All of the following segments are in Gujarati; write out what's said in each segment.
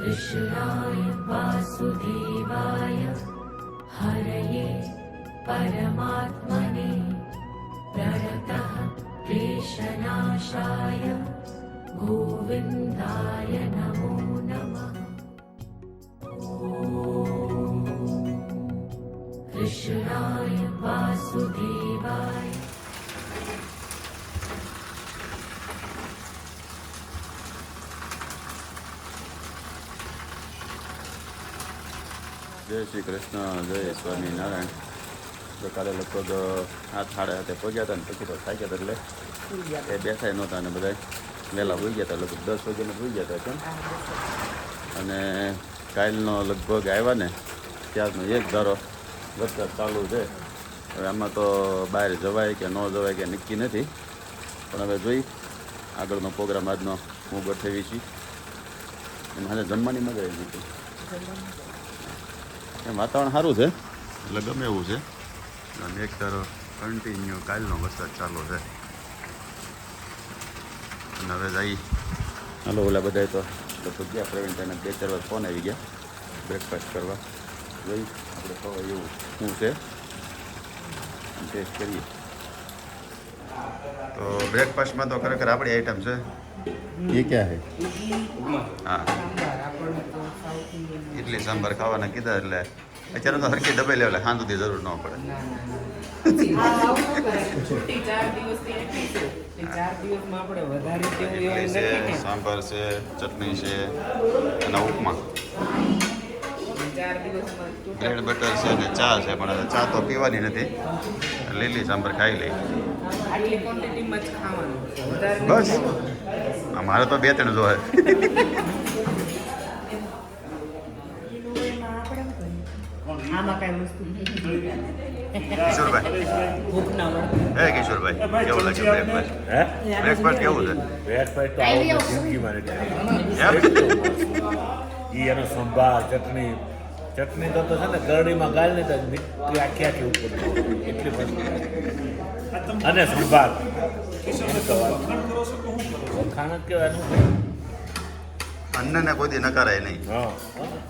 कृष्णाय वासुदेवाय। हरये परमात्मने प्रणतः क्लेशनाशाय। गोविन्दाय नमो नमः શ્રી કૃષ્ણ, જય સ્વામિનારાયણ. તો કાલે લગભગ હાથ સાડા હાથે પહોંચ્યા હતા ને પછી તો થાક્યા હતા એટલે એ બેસાય નહોતા અને બધા વહેલા હોઈ ગયા હતા, લગભગ દસ વાગ્યાને હોઈ ગયા હતા અને કાલનો લગભગ આવ્યા ને, ત્યારનો એક ધારો વરસાદ ચાલુ છે. હવે આમાં તો બહાર જવાય કે ન જવાય કે નક્કી નથી. પણ હવે જોઈ, આગળનો પ્રોગ્રામ આજનો હું ગોઠવી છીએ એમ જમવાની મજા આવી હતી એમ વાતાવરણ સારું છે. એટલે ગમે એવું છે. અને એક તરફ કન્ટિન્યુ કાલનો વરસાદ ચાલુ છે. અને હવે જઈ હલો ઓલા બધા તો લગભગ ગયા. પ્રવીણભાઈને બે ચાર વાર ફોન આવી ગયા. બ્રેકફાસ્ટ કરવા. જોઈ આપણે ખબર એવું શું છે. ટેસ્ટ કરીએ. તો બ્રેકફાસ્ટમાં તો ખરેખર આપણી આઈટમ છે. એ ક્યાં છે? હા. ઇડલી સાંભાર ખાવાના કીધા એટલે અત્યારે તો હરકી દબાઈ લેવલે હાં સુધી જરૂર ન પડે. ઇડલી છે. સાંભાર છે ચટણી છે અને ઉપમા. બ્રેડ બટર છે ને ચા છે પણ ચા તો પીવાની નથી. લીલી સાંભાર ખાઈ લઈ. બસ. મારે તો બે ત્રણ જોવે. આમાં કાંઈ વસ્તુ કિશોરભાઈ ભૂખ ના મળે હે કિશોરભાઈ કેવું લાગે બ્રેકફાસ્ટ હે બ્રેકફાસ્ટ કેવું છે બ્રેકફાસ્ટ તો આવું મેં જિંદગીમાં નથી એમ ઈ એનો સંભાર ચટણી ચટણી તો તો છે ને કરડીમાં ગાળ નહીં તો મીઠી આખી આખી ઉપર એટલી બધી અને સંભાર એની તો વાત. વખાણ જ કહેવાનું અન્નને કોઈ દી નકારાય નહીં.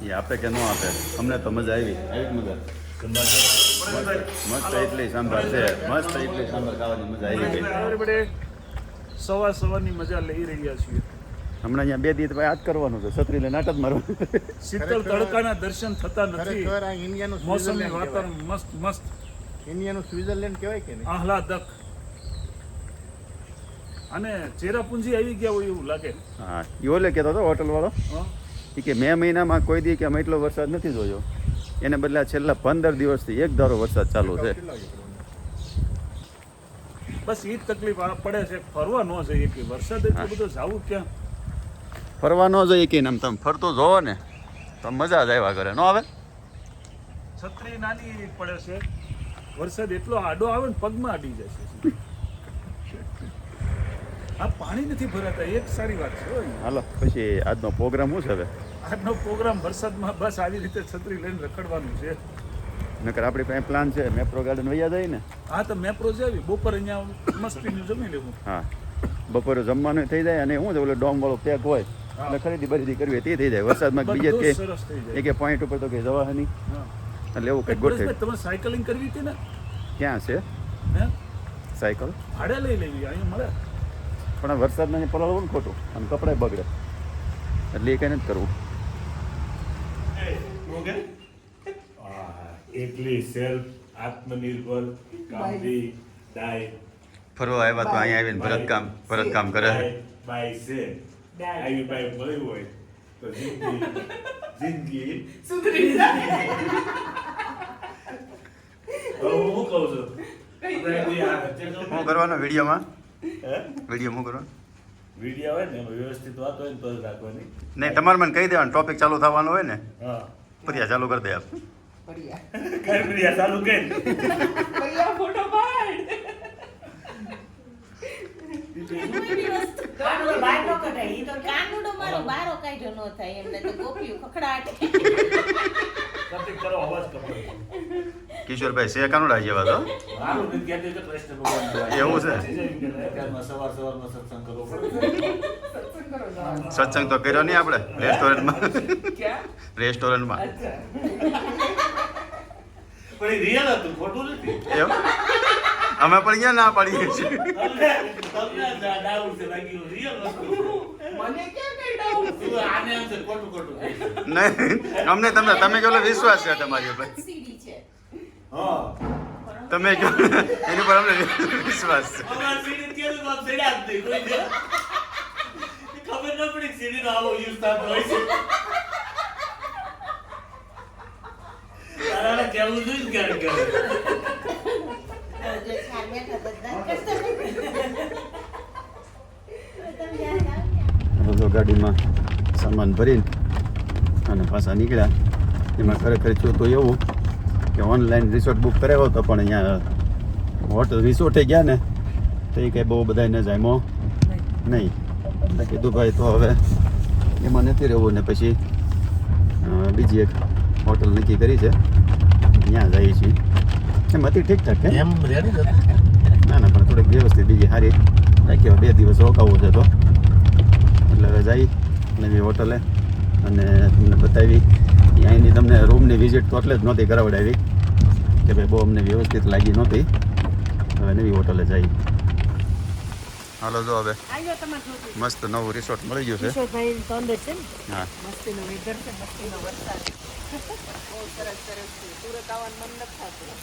એ આપે કે ન આપે. અમને તો મજા આવી. આવી મજા. મસ્ત ઇડલી સાંભાર છે. મસ્ત ઇડલી સાંભાર ખાવાની મજા આવી ગઈ. સવાર સવારની મજા લઈ રહ્યા છીએ. હમણાં અહીંયા બે દિવસ જ કરવાનું છે. છત્રી લઈને નાટક મારવાનું શીતળ તડકાના દર્શન થતા નથી. ખરેખર આ ઇન્ડિયાનું મોસમની વાતાવરણ મસ્ત મસ્ત. ઇન્ડિયાનું સ્વિટરલેન્ડ કહેવાય કે નહીં? આહલાદક. અને ચેરાપુંજી આવી ગયા હોય એવું લાગે. હા એ ઓલે કહેતો હતો હોટલવાળો. હં? એ કે મે મહિનામાં કોઈ દી કે અમે એટલો વરસાદ નથી જોયો. એને બદલે છેલ્લા પંદર દિવસથી એક ધારો વરસાદ ચાલુ છે. બસ એ જ તકલીફ પડે છે. ફરવા ન જઈએ કે વરસાદ એટલો બધો જવું ક્યાં? ફરવા ન જઈએ કે આમ તમે. ફરતો જોવો ને તો મજા જ આવ્યા કરે. ન આવે? છત્રી નાની પડે છે. વરસાદ એટલો આડો આવે ને પગમાં અડી જાય છે. આ પાણી નથી ભરાતા એક સારી વાત છે હાલો પછી આજનો પ્રોગ્રામ શું છે હવે? આજનો પ્રોગ્રામ વરસાદમાં બસ આવી રીતે છત્રી લઈને રખડવાનું છે. નકર આપણી પાસે પ્લાન છે મેપ્રો ગાર્ડન વૈયા જાય ને હા તો મેપ્રો જાવી બપોર અહીંયા મસ્તીનું જમી લેવું. હા. બપોરે જમવાનું થઈ જાય અને શું છે ઓલો ડોમ વાળો પેક હોય અને ખરીદી બરીદી કરવી તે થઈ જાય. વરસાદમાં બીજે કે કે પોઈન્ટ ઉપર તો કે જવા નહીં એટલે એવું પરેશભાઈ, ગોઠવે. તમે સાયકલિંગ કરવી હતી ને? ક્યાં છે? હે? સાયકલ ભાડે લઈ લેવી અહીંયા મળે. પણ વરસાદ નહીં અહીંયા ને ખોટું. અને કપડાય બગડે. એટલે એ કંઈ નથી કરવું. એટલી સેલ્ફ આત્મનિર્ભર કામથી ડાય ફરવા આવ્યા તો અહીંયા આવીને ભરતકામ ભરતકામ કરે. બાય છે આવી બાય મળ્યું હોય તો જિંદગી જિંદગી. સુધરી જાય. હું કહું છું? કરવાનો વિડીયોમાં? વીડિયો મોકલો વીડિયો હોય ને વ્યવસ્થિત વાત હોય ને તો જ રાખવાની. નહીં તમારે મને કહી દેવાનું ટોપિક ચાલુ થવાનો હોય ને હા. પછી ચાલુ કરી દે આપ. ફર્યા કઈ ચાલુ કરી ફર્યા ફોટો પાડ. કાનુડો મારો બારો કાઢ્યો ન થાય એમને તો ગોપીઓ ખખડાટ. કિશોરભાઈ છે કાનુડા જેવા તો મારું નથી કહેતી તો કૃષ્ણ ભગવાન એવું છે? અત્યારમાં સવાર સવારમાં સત્સંગ તો કર્યો નહીં આપણે રેસ્ટોરન્ટમાં. રેસ્ટોરન્ટમાં. અચ્છા. પણ એ રિયલ હતું ખોટું નથી. એમ અમે પણ ક્યાં ના પાડીએ છીએ? જ કહે. નહીં અમને તમને તમે કેટલો વિશ્વાસ છે તમારી ઉપર સીડી તમે કહો એની પર અમને વિશ્વાસ છે જ. ખબર ન પડી સીડી નો આવો યુઝ થતો હોય છે તારાને કેવું જોઈ ને કરે ક્યારેક. જો ગાડીમાં સામાન ભરીને અને પાછા નીકળ્યા. એમાં ખરેખર થયું તો એવું કે ઓનલાઈન રિસોર્ટ બુક કરાવ્યો હતો પણ અહીંયા હોટલ રિસોર્ટે ગયા ને તો એ કંઈ બહુ બધાને જામ્યો નહીં. એટલે કીધું ભાઈ તો હવે એમાં નથી રહેવું. ને પછી બીજી એક હોટલ નક્કી કરી છે. ત્યાં જઈએ છીએ. એમ હતી ઠીકઠાક એમ ના ના પણ થોડીક વ્યવસ્થિત બીજી સારી રાખી હવે બે દિવસ રોકાવું છે તો. એટલે હવે જઈ નવી હોટલે અને તમને બતાવી. અહીંની તમને રૂમની વિઝિટ તો એટલે જ નહોતી કરાવડાવી કે ભાઈ બહુ અમને વ્યવસ્થિત લાગી નહોતી. હવે નવી હોટલે જઈ. હાલો જો હવે. મસ્ત નવું રિસોર્ટ મળી ગયું છે. હા.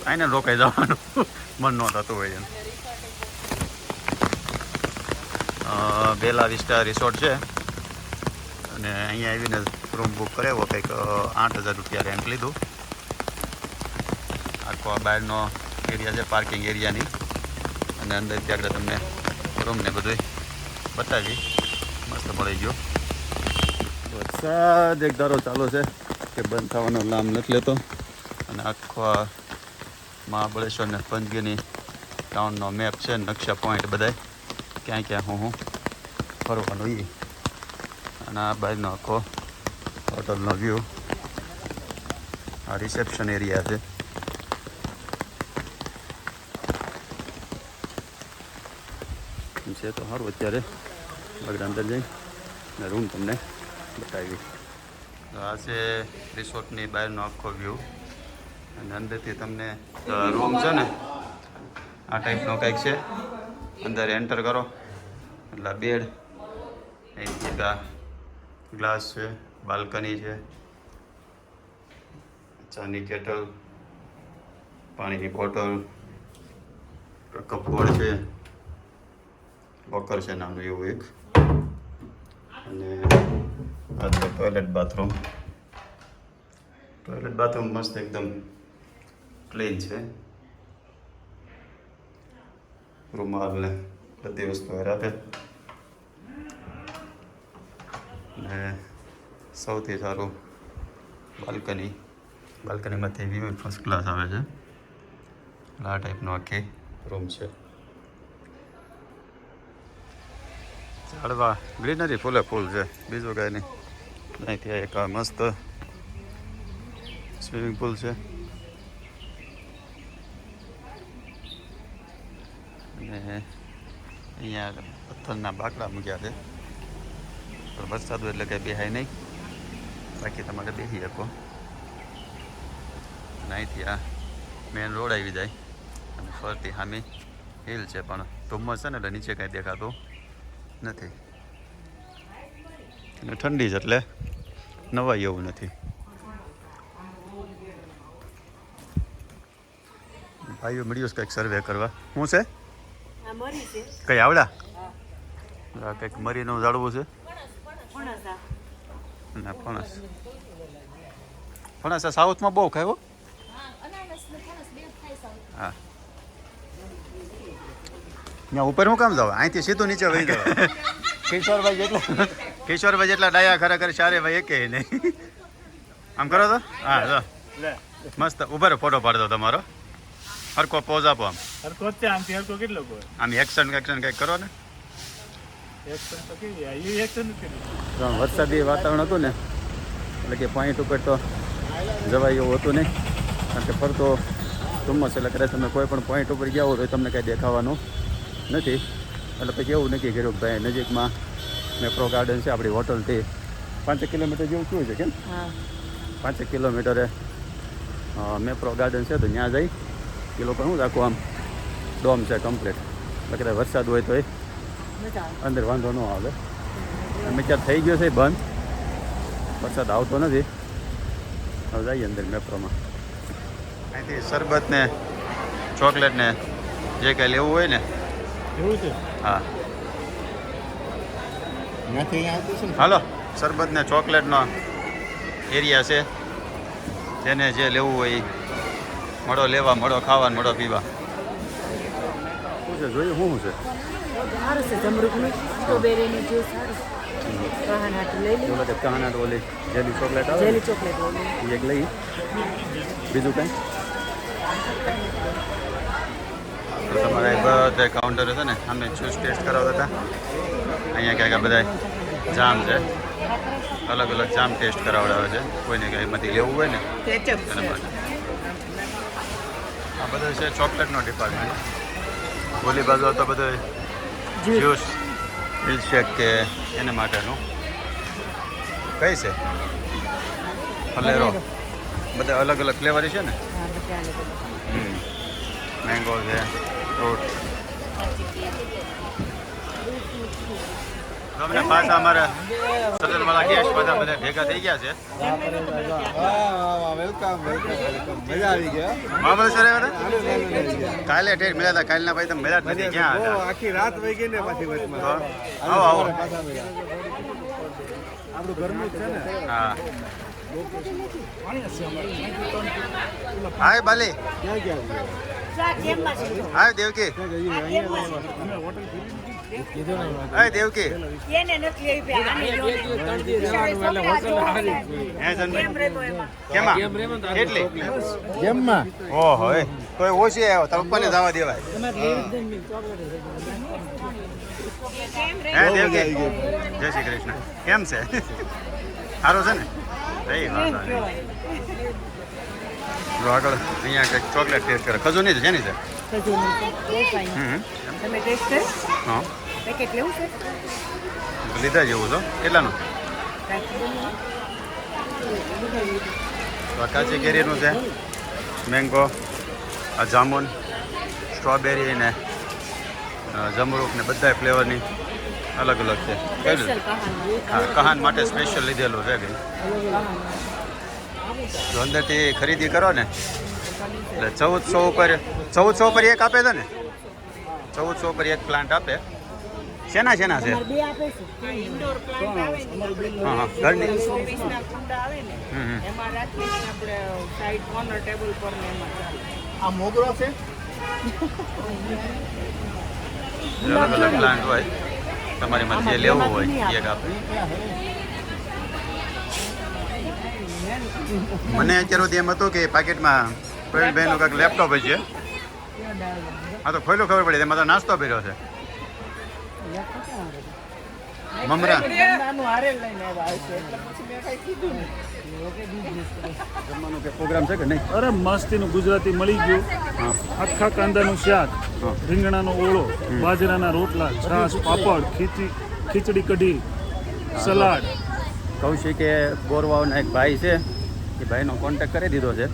આને રોકાઈ જવાનું. મન ન થતું હોય એમ. બેલા વિસ્ટા રિસોર્ટ છે. અને અહીંયા આવીને રૂમ બુક કરાવ્યો કંઈક આઠ હજાર રૂપિયા રેન્ટ લીધું. આખો આ બહારનો એરિયા છે, પાર્કિંગ એરિયાની. અને અંદર આગળ તમને રૂમને બધું બતાવી. મસ્ત મળી ગયો. વરસાદ એક ધારો ચાલુ છે કે બંધ થવાનો નામ નથી લેતો. અને આખો મહાબળેશ્વર ને પંચગીની ટાઉનનો મેપ છે, નકશા પોઈન્ટ બધાય. ક્યાં ક્યાં હું હું ફરવાનું એ અને આ બાજુનો આખો હોટલનો વ્યૂ આ રિસેપ્શન એરિયા છે. છે તો સારું અત્યારે આગળ અંદર જઈ ને રૂમ તમને બતાવી. તો આ છે રિસોર્ટની બહારનો આખો વ્યૂ અને અંદરથી તમને રૂમ છે ને, આ ટાઈપનો કંઈક છે. અંદર એન્ટર કરો. એટલે બેડ. અહીંથી આ ગ્લાસ છે બાલ્કની છે. ચાની કેટલ પાણીની બોટલ કપબોર્ડ છે. વોકર છે નાનું એવું એક. અને આ છે ટોયલેટ બાથરૂમ ટોયલેટ બાથરૂમ મસ્ત એકદમ ક્લીન છે. રૂમાલ ને બધી વસ્તુ આપે ને સૌથી સારું બાલ્કની બાલ્કનીમાંથી વ્યૂ ફર્સ્ટ ક્લાસ આવે છે આ ટાઈપનો આખી રૂમ છે ઝાડવા ગ્રીનરી ફૂલે ફૂલ છે બીજું કાંઈ નહીં અહીંથી એક મસ્ત સ્વિમિંગ પુલ છે અને અહીંયા પથ્થરના બાકડા મૂક્યા છે. પણ વરસાદ હોય એટલે કંઈ બેહાય નહીં. બાકી તમારે બેસી શકો. અને અહીંથી આ મેન રોડ આવી જાય. અને ફરતી સામે હિલ છે પણ ધુમ્મસ છે ને એટલે નીચે કાંઈ દેખાતું નથી. અને ઠંડી છે એટલે નવાય એવું નથી. ભાઈઓ, મળ્યું કંઈક સર્વે કરવા? શું છે? કઈ આવડા? કંઈક મરીનું જાળવું છે. ફણસ ના ફણસ. ફણસ આ સાઉથમાં બહુ ખાય હો. હા. ત્યાં ઉપર હું કામ જાવ અહીંથી સીધું નીચે વહી જાવ કિશોરભાઈ જેટલા કિશોરભાઈ જેટલા ડાયા ખરેખર સારે ભાઈ એકે નહીં. આમ કરો તો? હા જો. મસ્ત. ઉભર ફોટો પાડતો તમારો. હરકો પોઝ આપો આમ. હરકો છે આમથી હરકો કેટલો કોઈ આમ એક્શન એક્શન કંઈક કરો ને. એક્શન તો કેવી એક્શન કર્યું વરસાદી વાતાવરણ હતું ને એટલે કે પોઈન્ટ ઉપર તો જવાય એવું હતું નહીં. કારણ કે ફરતો ધુમ્મસ એટલે કદાચ તમે કોઈ પણ પોઈન્ટ ઉપર ગયા હોય તો તમને કાંઈ દેખાવાનું નથી. એટલે પછી એવું નક્કી કર્યું કે ભાઈ નજીકમાં મેપ્રો ગાર્ડન છે આપણી હોટલથી પાંચેક કિલોમીટર જેવું શું છે કેમ? પાંચેક કિલોમીટરે મેપ્રો ગાર્ડન છે તો ત્યાં જઈ. એ લોકો શું રાખું આમ? ડોમ છે કમ્પ્લીટ એટલે કદાચ વરસાદ હોય તો એ અંદર વાંધો ન આવે. અમે ત્યાં થઈ ગયો છે બંધ. વરસાદ આવતો નથી. હવે જઈએ અંદર મેપ્રોમાં. અહીંથી શરબત ને ચોકલેટ ને જે કાંઈ લેવું હોય ને. એવું છે? હા. હાલો શરબત ને? ચોકલેટનો એરિયા છે. જેને જે લેવું હોય એ મળો લેવા મળો ખાવા ને મળો પીવા. શું છે જોઈએ શું છે. સારું છે જમરૂકનું સ્ટ્રોબેરીનું જ્યુસ સારું. ઓલો જેલી ચોકલેટ આવે જેલી ચોકલેટ લઈ લઈ એક લઈ. બીજું કંઈ? તો તમારા એક બધા કાઉન્ટર છે ને અમે જ્યુસ ટેસ્ટ કરાવતા હતા. અહીંયા ક્યાંક આ બધા જામ છે. અલગ અલગ જામ ટેસ્ટ કરાવડાવે છે. કોઈને કંઈ એમાંથી લેવું હોય ને એના માટે. આ બધા છે ચોકલેટનો ડિપાર્ટમેન્ટ ઓલી બાજુ તો બધો જ્યુસ. મિલ્કશેક કે એને માટેનું કઈ છે? ફલેરો. બધા અલગ અલગ ફ્લેવર છે ને. મેંગો છે ફ્રૂટ તમને પાછા અમારા સદનવાળા ગેસ્ટ બધા બધા ભેગા થઈ ગયા છે. વેલકમ વેલકમ વેલકમ મજા આવી ગયા. મહાબળેશ્વર આવ્યા હતા કાલે ઠેર મળ્યા હતા કાલના ભાઈ તમે મળ્યા નથી ક્યાં હતા? આખી રાત વહી ગઈ ને પાછી વચમાં. આવો આવો. આપણું ઘરનું છે ને? હા. હાય બાલી. હાય દેવકી. હાય. દેવકી ઓહો એ. કોઈ ઓછી આવ્યો તારા પપ્પાને જવા દેવાય. હે દેવકી? જય શ્રી કૃષ્ણ. કેમ છે? સારો છે ને? કઈ વાંધો આગળ અહીંયા કંઈક ચોકલેટ ટેસ્ટ કરે. ખજૂર નહીં છે જેની છે? ખજૂરનું છે. બહુ fine. હમ હમ. તમે ટેસ્ટ કરો? હા. પેકેટ લેવું છે? લીધા જેવું છો કેટલાનું? તો કાચી કેરીનું છે. મેંગો આ જામુન સ્ટ્રોબેરી ને જમરૂક ને બધા ફ્લેવરની અલગ અલગ છે. કહાનું માટે સ્પેશિયલ લીધેલું છે કંઈ જો અંદરથી ખરીદી કરો ને એટલે ચૌદસો ઉપર ચૌદસો ઉપર એક આપે છે ને? ચૌદસો ઉપર એક પ્લાન્ટ આપે. શેના શેના છે? બે આપે છે. ઇન્ડોર પ્લાન્ટ આવે ને. હા હા ઘરની. શોપીસના કુંડા આવે ને હમ હમ. એમાં રાખીને આપણે સાઈડ કોર્નર ટેબલ પર ને એમાં ચાલે. આ મોગરો છે? અલગ અલગ પ્લાન્ટ હોય. તમારી માં જે લેવું હોય. એક આપે. મને અત્યાર સુધી એમ હતું કે પાકેટમાં પ્રવીણભાઈનું કાંઈક લેપટોપ છે હા તો ખોયલું ખબર પડી એમાં તો નાસ્તો ભર્યો છે. મમરા. નાનું હારે લઈને આવ્યા હશે એટલે પછી મેં કઈ કીધું નહીં જમવાનું કે પ્રોગ્રામ છે કે નહીં? અરે મસ્તીનું ગુજરાતી મળી ગયું. આખા કાંદાનું શાક. રીંગણાનો ઓળો બાજરાના રોટલા છાશ પાપડ ખીચડી ખીચડી કઢી સલાડ. કહું છું કે ગોરવાઓના એક ભાઈ છે એ ભાઈનો કોન્ટેક્ટ કરી દીધો છે.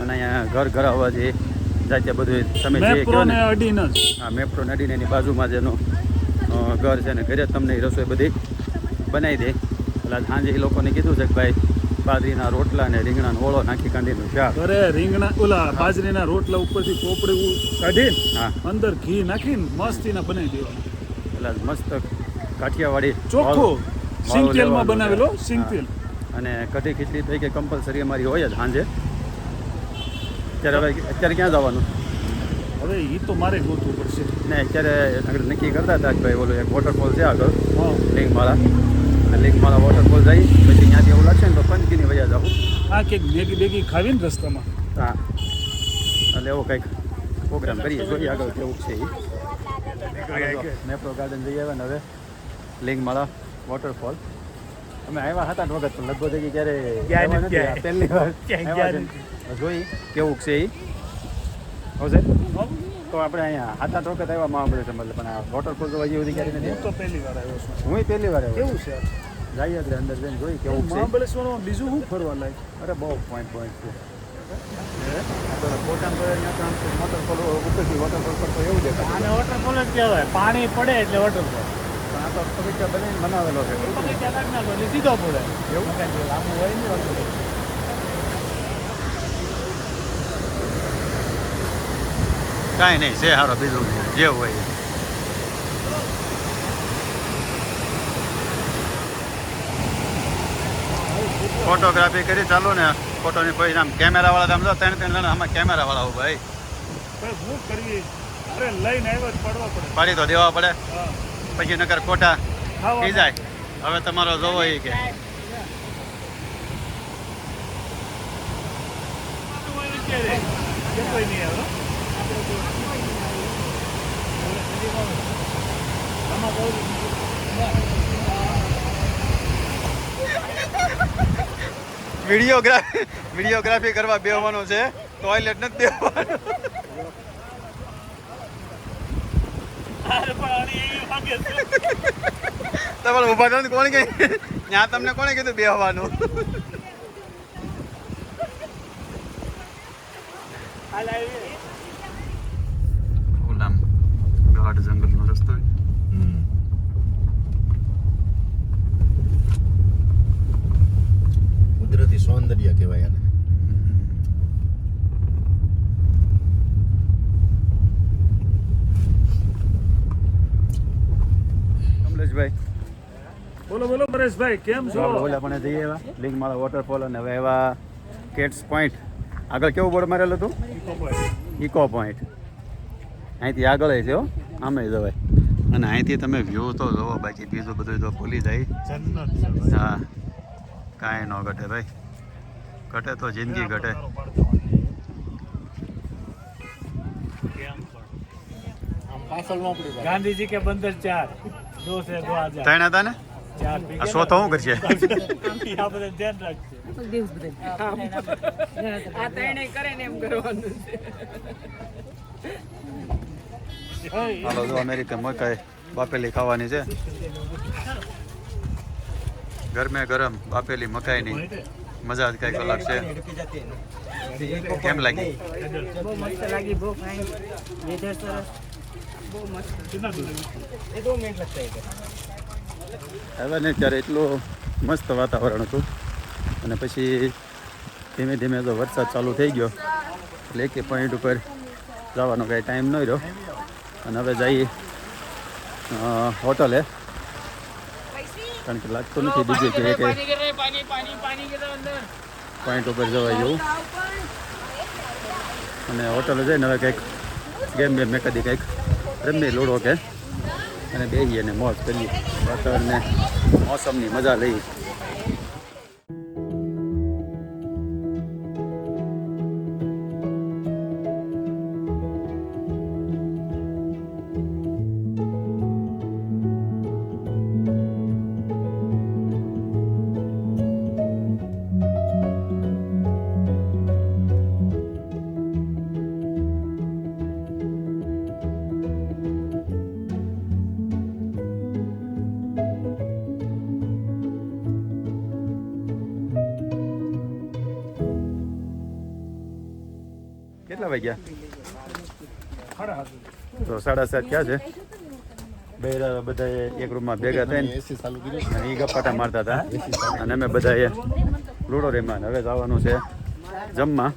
અને અહીંયા ઘર ઘર આવવા જે જાતે બધું તમે જે કહો ને ને હા મેપ્રો નડીને એની બાજુમાં જેનું ઘર છે ને ઘરે તમને રસોઈ બધી બનાવી દે. એટલે સાંજે એ લોકોને કીધું છે કે ભાઈ બાજરીના રોટલા ને રીંગણાનો ઓળો નાખી કાંદીનું શાક. અરે રીંગણા ઓલા બાજરીના રોટલા ઉપરથી ચોપડી કાઢીને હા. અંદર ઘી નાખીને મસ્તીના બનાવી દેવા. એટલે મસ્ત કાઠિયાવાડી ચોખ્ખો સિંગતેલમાં બનાવેલો સિંગતેલ. અને કઢી ખીચડી થઈ કે કમ્પલસરી અમારી હોય જ સાંજે. અત્યારે હવે અત્યારે ક્યાં જવાનું? હવે એ તો મારે ગોતવું પડશે. ને અત્યારે આગળ નક્કી કરતા હતા કે ભાઈ ઓલું એક વોટરફોલ છે આગળ હા. લિંગમાળા. લિંગમાળા વોટરફોલ જઈ પછી ત્યાંથી એવું લાગશે ને તો પંચકીની વજા જાવ હા કંઈક બેગી બેગી ખાવીને રસ્તામાં. હા. એટલે એવો કંઈક પ્રોગ્રામ કરીએ જોઈએ આગળ કેવું છે એ મેપ્રો ગાર્ડન જઈ આવ્યા ને હવે લિંગમાળા વોટરફોલ અમે આવ્યા હતા ને વખત પણ લગભગ ક્યારે પહેલી વાર. જોઈ કેવું છે એ હશે તો આપણે અહીંયા હાથા ચોકે આવ્યા મહાબળેશ્વર છે મતલબ પણ આ વોટરફોલ હજી સુધી ક્યારે નથી? હું તો પહેલી વાર આવ્યો છું. હું પહેલી વાર આવ્યો કેવું છે જઈએ એટલે અંદર જઈને જોઈ કેવું છે. મહાબળેશ્વરમાં બીજું શું ફરવા લાયક? અરે બહુ પોઈન્ટ પોઈન્ટ છે. વોટરફોલ ઉપરથી વોટરફોલ પર તો એવું દેખાય વોટરફોલ જ કહેવાય. પાણી પડે એટલે વોટરફોલ તો પવિત્ર બનાવીને બનાવેલો છે. પગથિયા સીધો પડે એવું? કઈ લાંબુ હોય નહીં waterfall. કાંઈ નહીં છે સારો બીજું જે હોય ફોટોગ્રાફી કરી ચાલો ને. ફોટોની કોઈ આમ કેમેરા વાળા આમ જો ત્રણ ત્રણ જણા આમાં કેમેરા વાળા ઊભા ભાઈ હું કરવી અરે લઈને આવ્યો જ પડવા પડે. પાડી તો દેવા પડે. હા. પછી નગર ખોટા થઈ જાય. હવે તમારો જોવો એ કે. વિડીયોગ્રાફી વિડીયોગ્રાફી કરવા બેહવાનું છે. ટોયલેટ નથી બેહવાનું અરે પણ આની એવી વાગે છે. તમારે ઊભા થઈને કોણ કહે ત્યાં તમને કોણે કીધું બેહવાનું. ઓલામ, ગાઢ જંગલનો રસ્તો કુદરતી સૌંદર્ય કહેવાય આને કમલેશભાઈ બોલો કેમ છો આપણે ઓલા પણ જઈએ એવા લિંગમાળા વોટરફોલ અને હવે એવા કેટ્સ પોઈન્ટ આગળ કેવું બોર્ડ મારેલું હતું? ઇકો પોઈન્ટ અહીંથી આગળ છે હો આમે જવાય અને અહીંથી તમે વ્યૂ તો જોવો બાકી બીજું બધું તો ભૂલી જાય. હા કાંઈ ન ઘટે ભાઈ. ઘટે તો જિંદગી ઘટે. ગાંધીજી કે બંદર ચાર. દો છે દો આઝાદ ત્રણ હતા ને? આ સો તો શું કરશે આ બધા ધ્યાન રાખજો. આ ત્રણેય કરે ને એમ કરવાનું છે. હાલો જો અમેરિકન મકાઈ બાપેલી ખાવાની છે. ગરમે ગરમ બાપેલી મકાઈની મજા જ કંઈક અલગ છે. કેમ લાગી? બહુ મસ્ત લાગી બહુ ફાઇન વેધર સરસ. બહુ મસ્ત એ દો મિનિટ લગતા હવે ને ત્યારે એટલું મસ્ત વાતાવરણ હતું. અને પછી ધીમે ધીમે તો વરસાદ ચાલુ થઈ ગયો, એટલે એક પોઈન્ટ ઉપર જવાનો કાંઈ ટાઈમ ન રહ્યો. અને હવે જઈએ હોટલે. કારણ કે લાગતું નથી બીજું કે પોઈન્ટ ઉપર જવાય જેવું અને હોટલે જઈને હવે કંઈક ગેમ બેમ મેં કદી કંઈક રમી લૂડો કે. અને બેસીએ અને મોજ કરીએ. વાતાવરણને મોસમની મજા લઈએ. કેટલા વાગ્યા તો સાડા સાત ક્યાં છે. બે બધા એક રૂમમાં ભેગા થઈને એસી અને એ ગપાટા મારતા હતા. અને અમે બધાએ લૂડો રેમાં હવે જવાનું છે જમવા.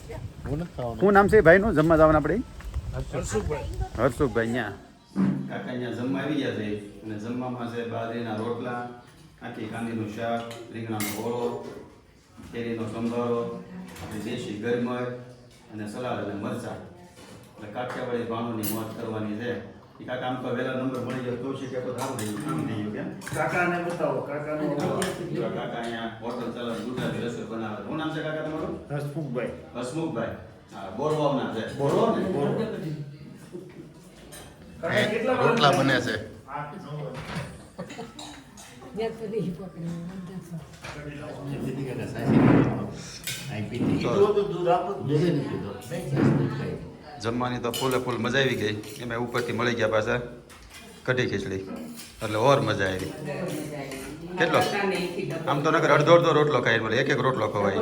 શું નામ છે ભાઈનું? જમવા જવાનું આપણે? હર્ષુભાઈ અહીંયા. કાકા અહીંયા જમવા આવી ગયા છે. અને જમવામાં છે બાજરીના રોટલા આખી કાંદીનું શાક રીંગણાનો ઓળો કેરીનો સંભારો આપણી દેશી ગરમર અને સલાડ અને મરચાં. એટલે કાઠિયાવાડી ભાણુની મોજ કરવાની છે. એ કાકા આમ તો વહેલા નંબર મળી ગયો તો છે કે તો સારું થઈ ગયું કામ થઈ ગયું કેમ? કાકાને બતાવો કાકાનો કાકા અહીંયા હોટલ ચલાવે ગુજરાતી રસોઈ બનાવે. શું નામ છે કાકા તમારું? હસમુખભાઈ. હસમુખભાઈ. હા બોરવાવના છે. બોરવાવ ને? રોટલા બને છે. તો જમવાની તો ફૂલે ફૂલ મજા આવી ગઈ. એમાં ઉપરથી મળી ગયા પાછા કઢી ખીચડી. એટલે ઓર મજા આવી. કેટલો? આમ તો નગર અડધો અડધો રોટલો ખાઈ મળે. એક એક રોટલો ખવાય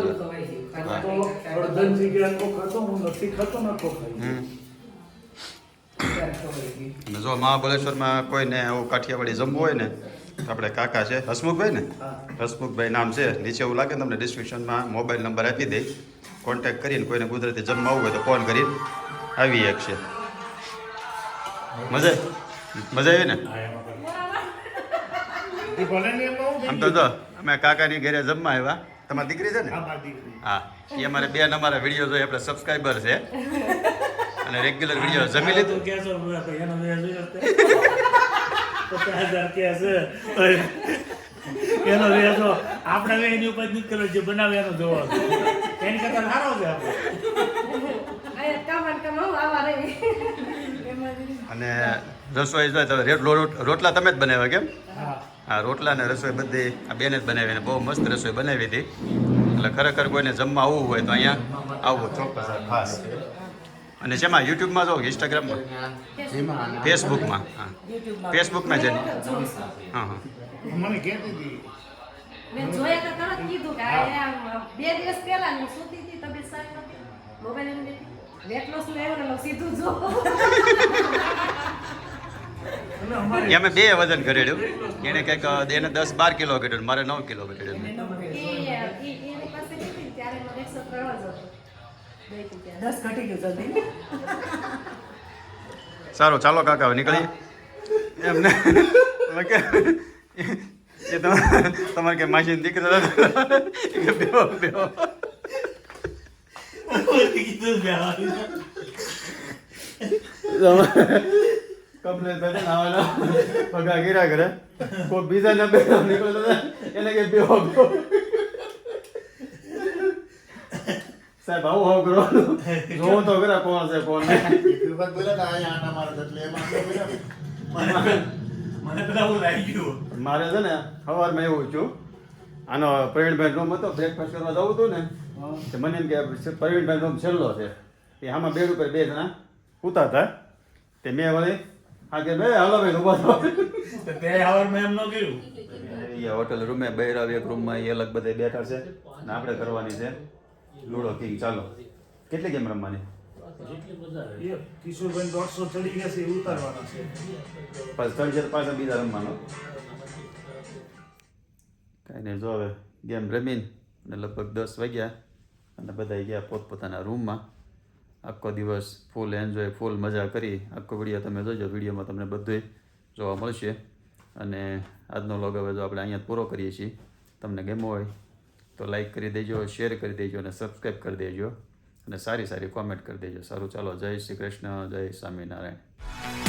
અને જો મહાબળેશ્વરમાં કોઈને એવું કાઠિયાવાડી જમવું હોય ને આપણે કાકા છે હસમુખભાઈ ને? હસમુખભાઈ નામ છે. નીચે એવું લાગે તમને ડિસ્ક્રિપ્શનમાં મોબાઈલ નંબર આપી દઈ કોન્ટેક્ટ કરીને કોઈને કુદરતી જમવા આવવું હોય તો ફોન કરીને આવી એક છે. મજા મજા આવી ને? આમ તો જો અમે કાકાની ઘરે જમવા આવ્યા. તમારી દીકરી છે ને. હા એ અમારે બેન અમારા વીડિયો જોઈએ આપણે સબસ્ક્રાઈબર છે. અને રેગ્યુલર વીડિયો જમી લીધું. પચાસ હજાર કેસ એનો વ્યાજો આપણે એની ઉપર નીકળ્યો જે બનાવે એનો જોવાનો એની કરતા સારો છે આપણે. અને રસોઈ જોઈએ તો રેટ- રોટલા તમે જ બનાવ્યા કેમ? હા. રોટલા ને રસોઈ બધી આ બેને જ બનાવી અને બહુ મસ્ત રસોઈ બનાવી હતી. એટલે ખરેખર કોઈને જમવા આવવું હોય તો અહીંયા આવવું ચોક્કસ ખાસ. અને જેમાં યુટ્યુબમાં જો ઇન્સ્ટાગ્રામમાં? ફેસબુકમાં હા. ફેસબુકમાં છે ને હા. હા મને કહેતી હતી. મેં જોયા તો તરત કીધું કે આ બે દિવસ પહેલા હું સૂતી હતી તબિયત સારી નહોતી. મોબાઈલ એમ વેટ લોસ લેવો ને? સીધું જો અમે બે વજન ઘરેડ્યું. એને કંઈક એને દસ બાર કિલો ઘટ્યું મારે નવ કિલો ઘટ્યું દસ ઘટી ગયું જલ્દી. સારું ચાલો કાકા હવે નીકળીએ. એમને એ તમારે તમારે કે માસીની દીકરા કે બેહો બેહો. બેઠે નાવાનો પગા ગીરા કરે. કોઈ બીજા ને બે નીકળે એને કે બેહો બેહો. સાહેબ આવું આવું કરો જોવું તો ખરા કોણ છે કોણ નહીં. વિભાગ બોલે ને અહીંયા આના મારે એટલે એમાં ને. મને બધા એવું લાગ્યું મારે છે ને સવારમાં એવું છું આનો પ્રવીણભાઈ રૂમ હતો બ્રેકફાસ્ટ કરવા જવું હતું ને તો મને એમ કે પ્રવીણભાઈ રૂમ છેલ્લો છે. એ આમાં બેડ ઉપર બે જણા ઉતા હતા. તે મેં વળી હા કે બે હાલો ભાઈ ઊભા થો. તે તે આવરમાં એમ ન કર્યું. એ હોટલ રૂમે બહેરાવ એક રૂમમાં એ અલગ બધા બેઠા છે. અને આપણે કરવાની છે. લૂડો કિંગ ચાલો. કેટલી ગેમ રમવાની? કિશોરભાઈ દોઢસો ચડી ગયા છે ઉતારવાના છે. પાછું ત્રણ ચાર પાછા બીજા રમવાનો. કાંઈ નહીં જો હવે ગેમ રમીને અને લગભગ દસ વાગ્યા અને બધા ગયા પોતપોતાના રૂમમાં આખો દિવસ ફૂલ એન્જોય ફૂલ મજા કરી. આખો વીડિયો તમે જોજો વિડીયોમાં તમને બધું જોવા મળશે. અને આજનો લોગ હવે જો આપણે અહીંયા પૂરો કરીએ છીએ. તમને ગેમો હોય તો લાઈક કરી દેજો શેર કરી દેજો અને સબસ્ક્રાઈબ કરી દેજો અને સારી સારી કોમેન્ટ કરી દેજો. સારું, ચાલો, જય શ્રી કૃષ્ણ, જય સ્વામિનારાયણ.